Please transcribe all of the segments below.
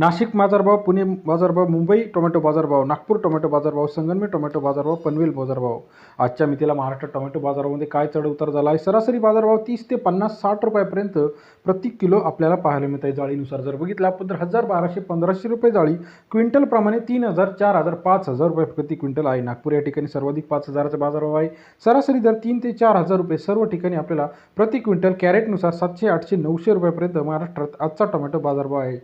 नाशिक बाजारभाव पुणे बाजारभाव मुंबई टोमॅटो बाजारभाव नागपूर टोमॅटो बाजारभाव संगमनेर टोमॅटो बाजारभाव पनवेल बाजारभाव. आजच्या मितीला महाराष्ट्र टोमॅटो बाजारामध्ये काय चढ उतार झाला आहे? सरासरी बाजारभाव तीस ते पन्नास साठ रुपयापर्यंत प्रति किलो आपल्याला पाहायला मिळत आहे. जाळीनुसार जर बघितलं आपण तर हजार बाराशे पंधराशे रुपये जाळी क्विंटलप्रमाणे तीन हजार चार हजार पाच हजार रुपये प्रति क्विंटल आहे. नागपूर या ठिकाणी सर्वाधिक पाच हजाराचा बाजारभाव आहे. सरासरी दर तीन ते चार हजार रुपये सर्व ठिकाणी आपल्याला प्रति क्विंटल कॅरेटनुसार सातशे आठशे नऊशे रुपयापर्यंत महाराष्ट्रात आजचा टोमॅटो बाजारभाव आहे.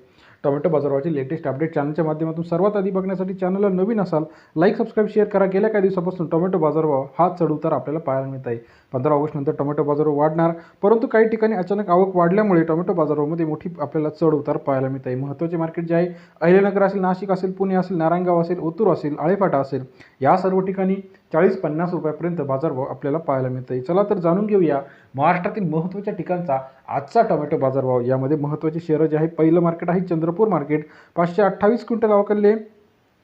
टोमॅटो बाजारभावाची लेटेस्ट अपडेट चॅनलच्या माध्यमातून सर्वात आधी बघण्यासाठी चॅनलला नवीन असाल लाईक सबस्क्राईब शेअर करा. गेल्या काही दिवसापासून टोमॅटो बाजारभाव हा चढउतार आपल्याला पाहायला मिळत आहे. पंधरा ऑगस्टनंतर टोमॅटो बाजारभाव वाढणार परंतु काही ठिकाणी अचानक आवक वाढल्यामुळे टोमॅटो बाजारभावामध्ये मोठी आपल्याला चढ उतार पाहायला मिळत आहे. महत्त्वाचे मार्केट जे आहे अहिल्यानगर असेल नाशिक असेल पुणे असेल नारायणगाव असेल ओतूर असेल आळेफाटा असेल या सर्व ठिकाणी चाळीस पन्नास रुपयापर्यंत बाजारभाव आपल्याला पाहायला मिळत आहे चला तर जाणून घेऊया महाराष्ट्रातील महत्त्वाच्या ठिकाणचा आजचा टोमॅटो बाजारभाव. यामध्ये महत्त्वाचे शेअर जे आहे पहिलं मार्केट आहे चंद्रपूर मार्केट. पाचशे अठ्ठावीस क्विंटल अवकलले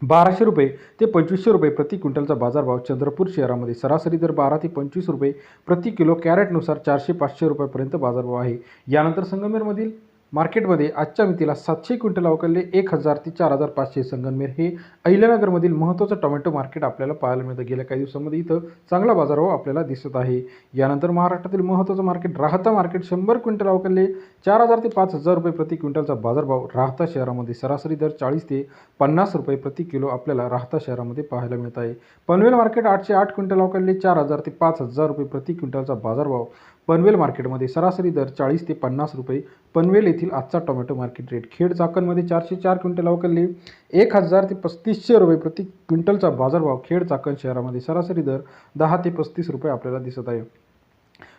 बाराशे रुपये ते पंचवीसशे रुपये प्रति क्विंटलचा बाजारभाव. चंद्रपूर शहरामध्ये सरासरी दर बारा ते पंचवीस रुपये प्रति किलो कॅरेटनुसार चारशे पाचशे रुपयापर्यंत बाजारभाव आहे. यानंतर संगमेरमधील मार्केटमध्ये आजच्या मितीला सातशे क्विंटल अवकलले एक हजार ते चार हजार पाचशे संगनमेर हे अहिल्यानगरमधील महत्त्वाचं टोमॅटो मार्केट आपल्याला पाहायला मिळतं. गेल्या काही दिवसांमध्ये इथं चांगला बाजारभाव आपल्याला दिसत आहे. यानंतर महाराष्ट्रातील महत्त्वाचं मार्केट राहता मार्केट. शंभर क्विंटल अवकलले चार हजार ते पाच हजार रुपये प्रति क्विंटलचा बाजारभाव राहता शहरामध्ये सरासरी दर चाळीस ते पन्नास रुपये प्रति किलो आपल्याला राहता शहरामध्ये पाहायला मिळत आहे. पनवेल मार्केट आठशे आठ क्विंटल अवकलले चार हजार ते पाच हजार रुपये प्रति क्विंटलचा बाजारभाव पनवेल मार्केटमध्ये सरासरी दर चाळीस ते पन्नास रुपये. पनवेल येथील आजचा टोमॅटो मार्केट रेट खेड चाकणमध्ये चारशे चार क्विंटल अवकलले एक हजार ते पस्तीसशे रुपये प्रति क्विंटलचा बाजारभाव खेड चाकण शहरामध्ये सरासरी दर दहा ते पस्तीस रुपये आपल्याला दिसत आहे.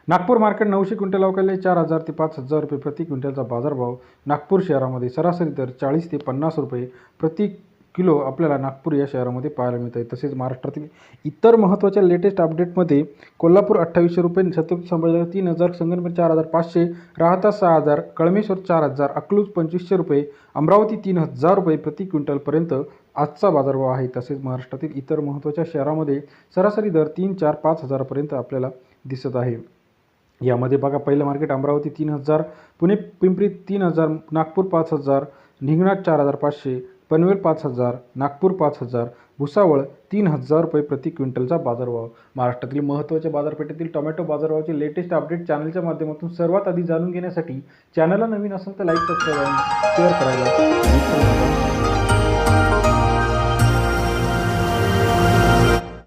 नागपूर मार्केट नऊशे क्विंटल अवकलले चार हजार ते पाच हजार रुपये प्रति क्विंटलचा बाजारभाव नागपूर शहरामध्ये सरासरी दर चाळीस ते पन्नास रुपये प्रति किलो आपल्याला नागपूर या शहरामध्ये पाहायला मिळत आहे तसेच महाराष्ट्रातील इतर महत्त्वाच्या लेटेस्ट अपडेटमध्ये कोल्हापूर अठ्ठावीसशे रुपये छत्रपती संभाजीनगर तीन हजार संगमनेर चार हजार पाचशे राहता सहा हजार कळमेश्वर चार हजार अकलूज पंचवीसशे रुपये अमरावती तीन हजार रुपये प्रति क्विंटलपर्यंत आजचा बाजारभाव आहे. तसेच महाराष्ट्रातील इतर महत्त्वाच्या शहरामध्ये सरासरी दर तीन चार पाच हजारापर्यंत आपल्याला दिसत आहे. यामध्ये बघा पहिलं मार्केट अमरावती तीन हजार पुणे पिंपरी तीन हजार नागपूर पाच हजार निंगणात चार हजार पाचशे पनवेल पाच हजार नागपूर पाच हजार भुसावळ तीन हजार रुपये प्रति क्विंटलचा बाजारभाव. महाराष्ट्रातील महत्त्वाच्या बाजारपेठेतील टोमॅटो बाजारभावाचे लेटेस्ट अपडेट चॅनलच्या माध्यमातून सर्वात आधी जाणून घेण्यासाठी चॅनलला नवीन असेल तर लाईक सबस्क्राईब आणि शेअर करायला